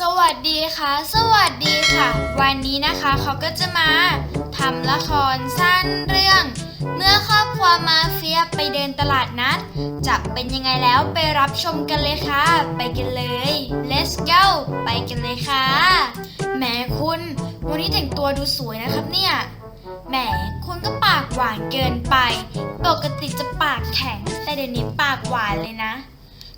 สวัสดีค่ะ สวัสดีค่ะ วันนี้นะคะเขาก็จะมาทำละครสั้นเรื่อง เมื่อครอบครัวมาเฟียไปเดินตลาดนัดจะเป็นยังไงแล้วไปรับชมกันเลยค่ะ ไปกันเลย let's go ไปกันเลยค่ะแหมคุณ วันนี้แต่งตัวดูสวยนะครับเนี่ยแหมคุณก็ปากหวานเกินไป ปกติจะปากแข็งแต่เดี๋ยวนี้ปากหวานเลยนะ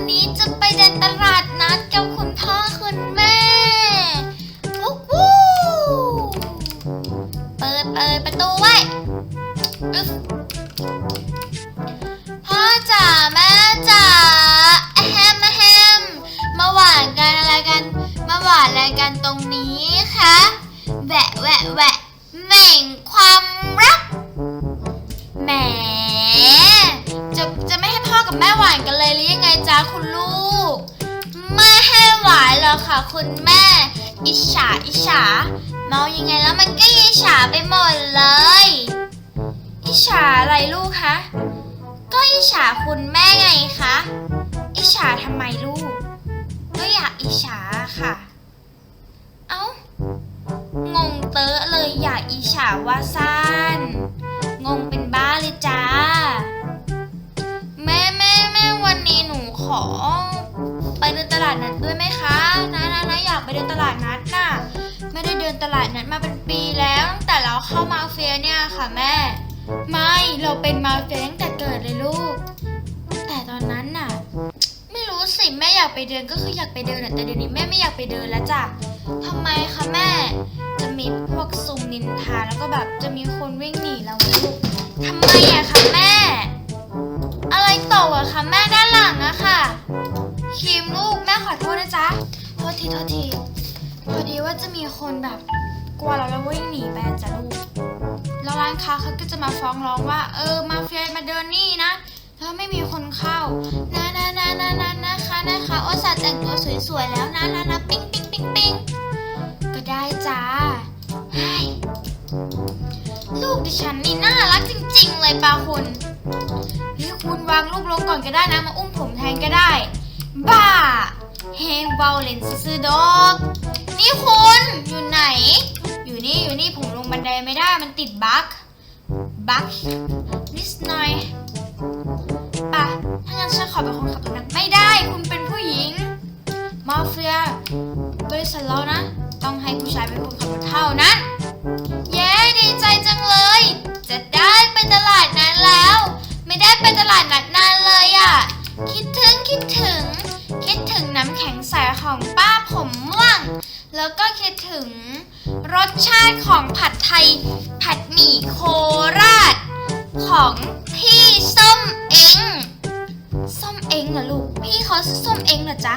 นนี้จะไปเดินตลาดนัดกับคุณพ่อคุณแม่วู้วู้เปิดเปิดประตูไว้พ่อจ๋าแม่จ๋าแฮมแฮมมาหวานกันอะไรกัน มาหวานอะไรกันตรงนี้คะแหวะแหวะแหวะ ค่ะ คุณแม่ อิจฉาอิจฉาเมายังไงแล้วมันก็อิจฉาไปหมดเลย อิจฉาอะไรลูกคะก็อิจฉาคุณแม่ไงคะอิจฉาทำไมลูก ก็อยากอิจฉาค่ะ เอ้างงเตอะเลยอยากอิจฉาว่าสั้นงงเป็นบ้าเลยจ้า แม่แม่แม่วันนี้หนูขอ ไปเดินตลาดนัดด้วยไหมคะ ไปเดินตลาดนัดน่ะไม่ได้เดินตลาดนัดมาเป็นปีแล้วตั้งแต่เราเข้ามาเฟียเนี่ยค่ะแม่ ไม่เราเป็นมาเฟียตั้งแต่เกิดเลยลูก แต่ตอนนั้นน่ะ ไม่รู้สิแม่อยากไปเดินก็คืออยากไปเดินแต่เดี๋ยวนี้แม่ไม่อยากไปเดินแล้วจ้ะทำไมคะแม่ จะมีพวกซุ่มนินทาแล้วก็แบบจะมีคนวิ่งหนีเราลูกทำไมอะคะแม่ อะไรตกอะคะแม่ด้านหลังอะค่ะครีมลูกแม่ขอโทษนะจ๊ะ ทีโทษทีพอดีว่าจะมีคนแบบกลัวเราแล้ววิ่งหนีไปจ้ะลูกแล้วร้านค้าเขาก็จะมาฟ้องร้องว่า เออมาเฟียมาเดินนี่นะแล้วไม่มีคนเข้านะนะนะนะนะนะคะนะคะโอตส่าแต่งตัวสวยๆแล้วนะนะนะปิ๊งปิ๊งปิ๊งปิ๊งก็ได้จ้าลูกดิฉันนี่น่ารักจริง ๆ เลยปาคุณเฮ้ยคุณวางลูกลงก่อนก็ได้นะ มาอุ้มผมแทนก็ได้ บ้า เฮงเบาเลนซื้อดอก นี่คุณอยู่ไหน อยู่นี่อยู่นี่ผมลงบันไดไม่ได้มันติดบั๊กบั๊กนิดหน่อยป่ะถ้างั้นฉันขอเป็นคนขับรถนะไม่ได้คุณเป็นผู้หญิงมาเฟียบริษัทเรานะ ต้องให้ผู้ชายเป็นคนขับรถเท่านั้นเย้ดีใจจังเลย จะได้ไปตลาดนั้นแล้ว ไม่ได้ไปตลาดนัดนานเลยอะ่ะ คิดถึงคิดถึง ของป้าผมม่วง แล้วก็คิดถึงรสชาติของผัดไทย ผัดหมี่โคราช ของพี่ส้มเองส้มเองเหรอลูก พี่เขาส้มเองเหรอจ๊ะ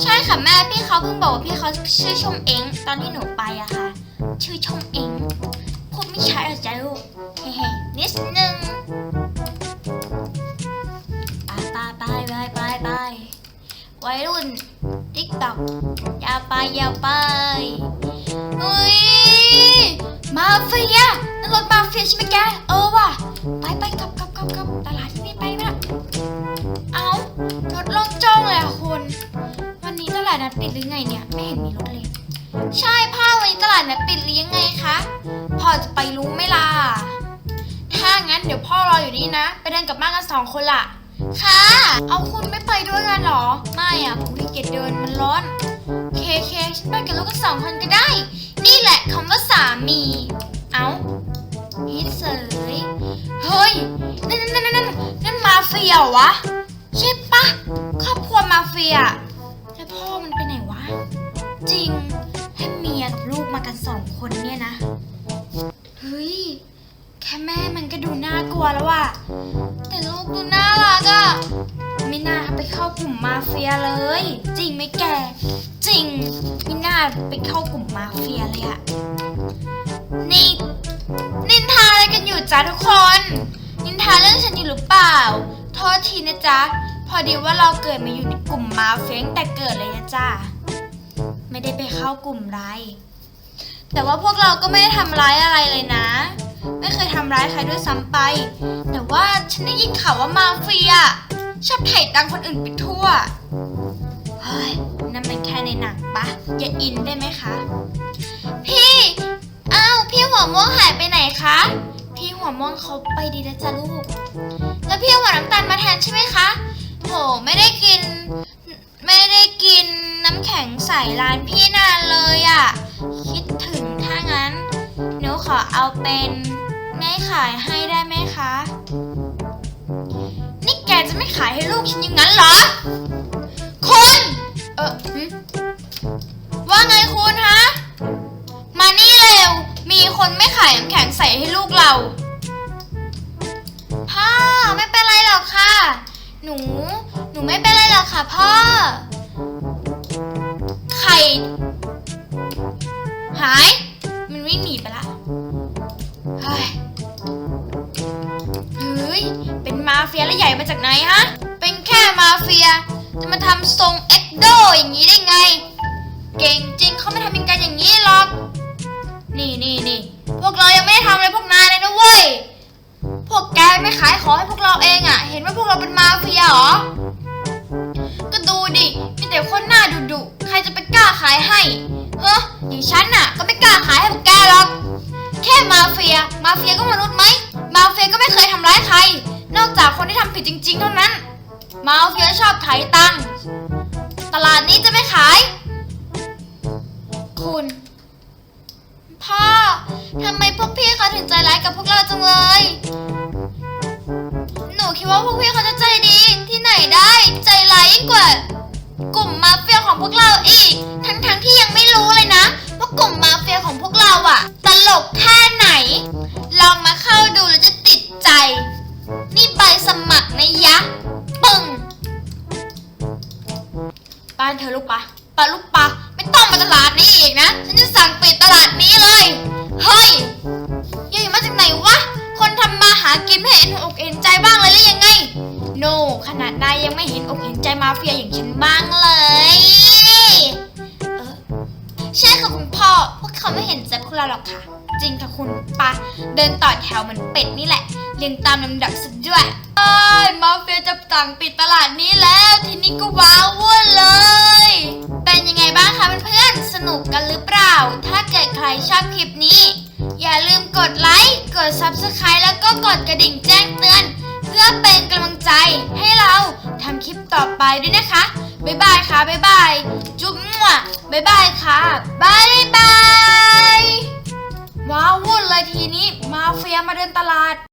ใช่ค่ะแม่พี่เขาเพิ่งบอกว่าพี่เขาชื่อชมเองตอนที่หนูไปอะค่ะ ชื่อชมเองพูดไม่ใชัดหรอจ๊ะลูกเฮ้ๆนิดนึงไปไปไปไปไปไปวัยรุ่น ติ๊กต็อกอย่าไปอย่าไปเฮ้ยมาเฟียนั่นรถมาเฟียใช่ไหมแกเออว่ะไปไปกลับกลับกลับกลับตลาดที่นี่ไปไหมล่ะเอารถล่งจ้องเลยอะคุณวันนี้ตลาดนัดปิดหรือไงเนี่ยไม่เห็นมีรถเลย ใช่พ่อวันนี้ตลาดนัดปิดหรือยังไงคะพ่อจะไปรู้ไหมล่ะถ้างั้นเดี๋ยวพ่อรออยู่นี่นะ ไปเดินกับม่ากันสองคนล่ะค่ะ เอาคุณไม่ อะผมขี้เดินมันร้อน เคเคฉันไปกับลูกกันสองคนก็ได้ นี่แหละคำว่าสามี เอาฮิตเสยเฮ้ย นั่นนั่นนั่นนั่นนั่นมาเฟียวะ ใช่ปะครอบครัวมาเฟียแล้วพ่อมันไปไหนวะ จริงให้เมียกับลูกมากันสองคนเนี่ยนะ เฮ้ย แค่แม่มันก็ดูน่ากลัวแล้วว่ะแต่ลูกดูน่ารักอะ ไม่น่าไปเข้ากลุ่มมาเฟียเลย จริงไหมแก จริง ไม่น่าไปเข้ากลุ่มมาเฟียเลยอะนี่นินทาอะไรกันอยู่จ้าทุกคน นินทาเรื่องฉันอยู่หรือเปล่า โทษทีนะจ๊ะ พอดีว่าเราเกิดมาอยู่ในกลุ่มมาเฟียตั้งแต่เกิดเลยนะจ๊ะไม่ได้ไปเข้ากลุ่มไรแต่ว่าพวกเราก็ไม่ได้ทำร้ายอะไรเลยนะ ไม่เคยทำร้ายใครด้วยซ้ำไป แต่ว่าฉันได้ยินข่าวว่ามาเฟีย ชอบไถ่ตังคนอื่นไปทั่ว เฮ้ย นั่นมันแค่ในหนังปะ อย่าอินได้ไหมคะ พี่อ้าวพี่หัวม่วงหายไปไหนคะ พี่หัวม่วงเขาไปดีแล้วจ้ะลูก แล้วพี่หัวน้ำตาลมาแทนใช่ไหมคะ โห ไม่ได้กิน ไม่ได้กินน้ำแข็งใส่ร้านพี่นานเลยอะ่ะ คิดถึงถ้างั้น หนูขอเอาเป็นไม่ขายให้ได้ไหมคะ จะไม่ขายให้ลูกฉันอย่างนั้นเหรอ คุณ เออหึว่าไงคุณฮะ มานี่เร็ว มีคนไม่ขายน้ำแข็งใส่ให้ลูกเรา พ่อไม่เป็นไรหรอกค่ะ หนู หนูไม่เป็นไรหรอกค่ะพ่อ ไข่ หาย มาจากไหนฮะ เป็นแค่มาเฟีย จะมาทำทรงเอ็กโดอย่างนี้ได้ไง เก่งจริงเขาไม่ทำเป็นกันอย่างนี้หรอก นี่นี่นี่พวกเรายังไม่ได้ทำอะไรพวกนายเลยนะเว้ย พวกแกไม่ขายของให้พวกเราเองอะ่ะ เห็นว่าพวกเราเป็นมาเฟียเหรอ ก็ดูดิ มีแต่คนหน้าดุดุใครจะไปกล้าขายให้ เฮ้ยอย่างฉันน่ะ ก็ไม่กล้าขายให้พวกแกหรอก แค่มาเฟีย มาเฟียก็มนุษย์ไหม มาเฟียก็ไม่เคยทำร้ายใคร นอกจากคนที่ทำผิดจริง ๆ เท่านั้น มาเฟียชอบไถตังค์ตลาดนี้จะไม่ขาย คุณ พ่อทำไมพวกพี่เขาถึงใจร้ายกับพวกเราจังเลย หนูคิดว่าพวกพี่เขาจะใจดีที่ไหนได้ใจร้ายยิ่งกว่า กลุ่มมาเฟียของพวกเราอีก ทั้งๆที่ยังไม่รู้เลยนะ ว่ากลุ่มมาเฟียของพวกเราอะตลกากินไม่เห็นอกเห็นใจบ้างเลยหรือยังไง โนขนาดนายยังไม่เห็นอกเห็นใจมาเฟียอย่างฉันบ้างเลยเออใช่ค่ะคุณพ่อ พวกเขาไม่เห็นใจพวกเราหรอกค่ะ จริงค่ะคุณปะเดินต่อแถวเหมือนเป็ดนี่แหละเรียงตามลำดับซะด้วยเอ้ยมาเฟียจะสั่งปิดตลาดนี้แล้ว ทีนี้ก็ว้าวุ่นเลย เป็นยังไงบ้างคะเพื่อนๆสนุกกันหรือเปล่า ถ้าเกิดใครชอบคลิปนี้ อย่าลืมกดไลค์ กด Subscribe แล้ว กดกระดิ่งแจ้งเตือน เพื่อเป็นกำลังใจให้เราทำคลิปต่อไปด้วยนะคะ บ๊ายบายค่ะ บ๊ายบาย จุ๊บมั่วบ๊ายบายค่ะบ๊ายบาย ว้าววุ่นเลยทีนี้มาเฟียมาเดินตลาด